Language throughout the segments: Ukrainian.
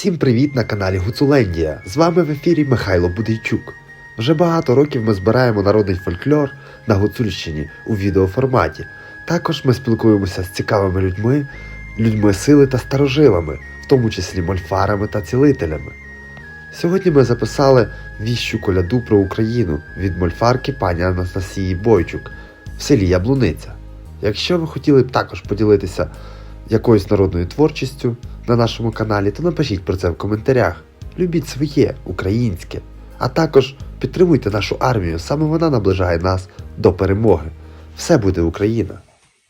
Всім привіт на каналі Гуцулендія. З вами в ефірі Михайло Будейчук. Вже багато років ми збираємо народний фольклор на Гуцульщині у відеоформаті. Також ми спілкуємося з цікавими людьми, людьми сили та старожилами, в тому числі мольфарами та цілителями. Сьогодні ми записали віщу коляду про Україну від мольфарки пані Анастасії Бойчук в селі Яблуниця. Якщо ви хотіли б також поділитися якоюсь народною творчістю на нашому каналі, то напишіть про це в коментарях. Любіть своє українське, а також підтримуйте нашу армію, саме вона наближає нас до перемоги. Все буде Україна!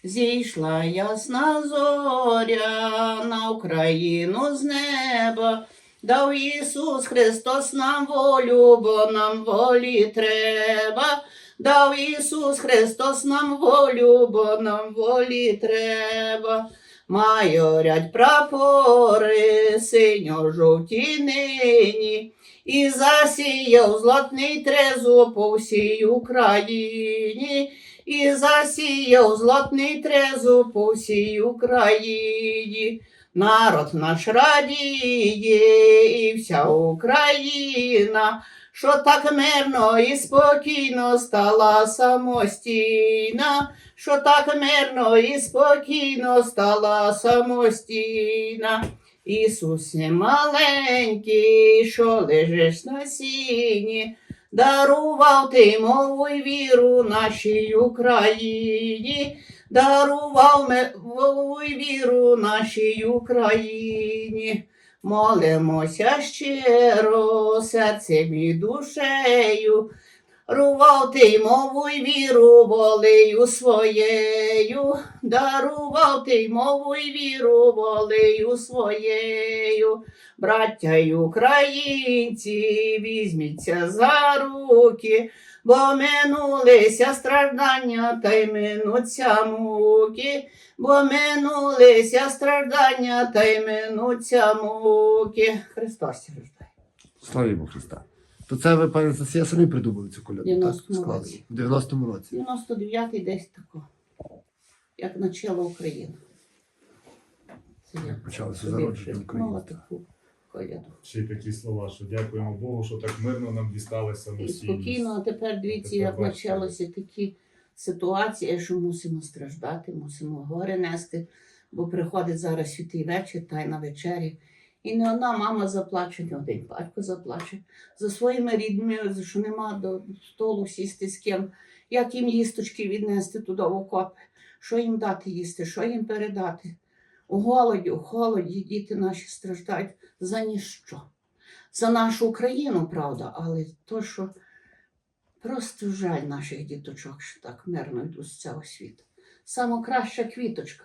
Зійшла ясна зоря на Україну з неба, дав Ісус Христос нам волю, бо нам волі треба. Дав Ісус Христос нам волю, бо нам волі треба. Майорять прапори, синьо-жовті нині, і засіяв злотний трезуб по всій Україні. І засіяв злотний трезуб по всій Україні. Народ наш радіє, і вся Україна, що так мирно і спокійно стала самостійна, що так мирно і спокійно стала самостійна. Ісусе маленький, що лежиш на сіні, дарував ти мову й віру нашій Україні, дарував мову й віру нашій Україні. Молимося щиро серцем і душею, Рував мову й віру волею своєю, дарував мову й віру волею своєю. Браття й українці, візьміться за руки, бо минулися страждання та й минуться муки, бо минулися страждання та й минуться муки. Христос рождає. Славімо Христа. То це ви, пані Анастасія, самі придумали цю коляду, так? 90-му Склали? році. В 90-му році. 99-й десь тако, як начало України. Це я Як почалося собі зародження України. таку коляду. Ще й такі слова, що дякуємо Богу, що так мирно нам дісталися І усі. спокійно, а тепер дивіться, Тепер як бачите. почалися такі ситуації, що мусимо страждати, мусимо горе нести, бо приходить зараз святий вечір, тайна вечері. І не одна мама заплаче, не один батько заплаче за своїми рідними, що нема до столу сісти з ким, як їм їсточки віднести туди в окоп, що їм дати їсти, що їм передати. У голоді, у холоді діти наші страждають за ніщо. За нашу Україну, правда, але то, що просто жаль наших діточок, що так мирно йдуть з цього світу. Саме квіточка.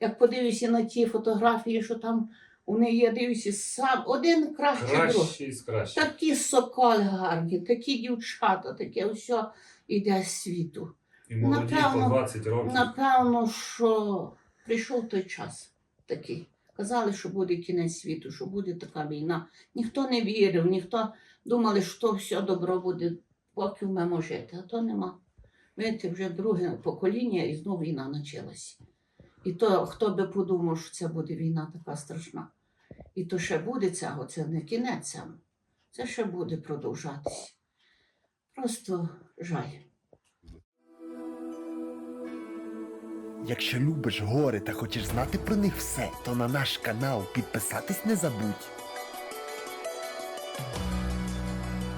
Як подивлюся на ті фотографії, що там у неї є, дивлюся, сам один кращий друг. Кращі з кращих. Такі соколи гарні, такі дівчата, таке все іде з світу. І молоді напевно, по 20 років. Напевно, що прийшов той час такий. Казали, що буде кінець світу, що буде така війна. Ніхто не вірив, ніхто думали, що все добро буде, поки вмемо жити, а то нема. Видите, вже друге покоління і знову війна почалася. І то хто би подумав, що це буде війна така страшна. І то ще буде цього, це не кінець сам. Це ще буде продовжатися. Просто жаль. Якщо любиш гори та хочеш знати про них все, то на наш канал підписатись не забудь.